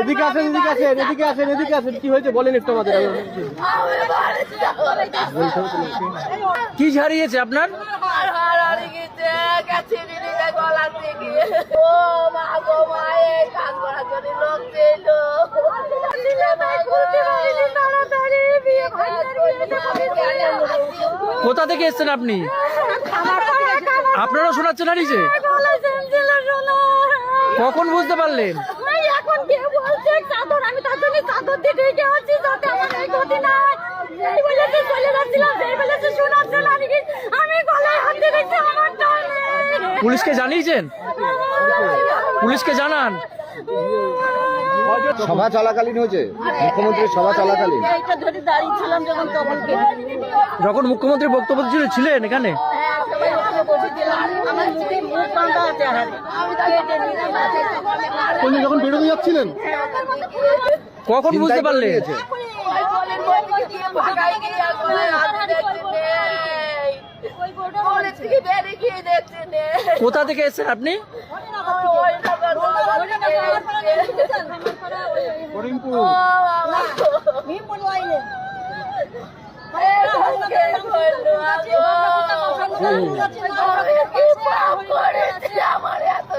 এদিকে আসেন এদিকে আসেন এদিকে আসেন এদিকে আসেন কি হয়েছে বলেন একটু আমাদের আমি কি হারিয়েছে আপনার। কোথা থেকে এসছেন আপনি আপনারও শোনাচ্ছেন হারিয়েছে। কখন বুঝতে পারলেন? ওই এখন কে বলছে চাদর? আমি তার জন্য চাদর দিয়ে ঢেকে আছি যাতে আমার এই গতি নাই এই বলেছে চলে যাচ্ছিলাম সেই বলেছে শোনাচ্ছে না নাকি? আমি গলায় হাত দিয়ে রেখেছি আমার টানে পুলিশকে জানিয়েছেন? পুলিশকে জানান। সভা চলাকালীন হয়েছে। মুখ্যমন্ত্রীর সভা চলাকালীন। এইটা ধরে দাঁড়িয়েছিলাম যখন তখন কে? যখন মুখ্যমন্ত্রী বক্তব্য ছিল ছিলেন এখানে? হ্যাঁ সবাই ওখানে বসেছিলাম আমার উনি যখন বেরোতে যাচ্ছিলেন কখন বুঝতে নেই কোথা থেকে এসেছেন আপনি আমার এত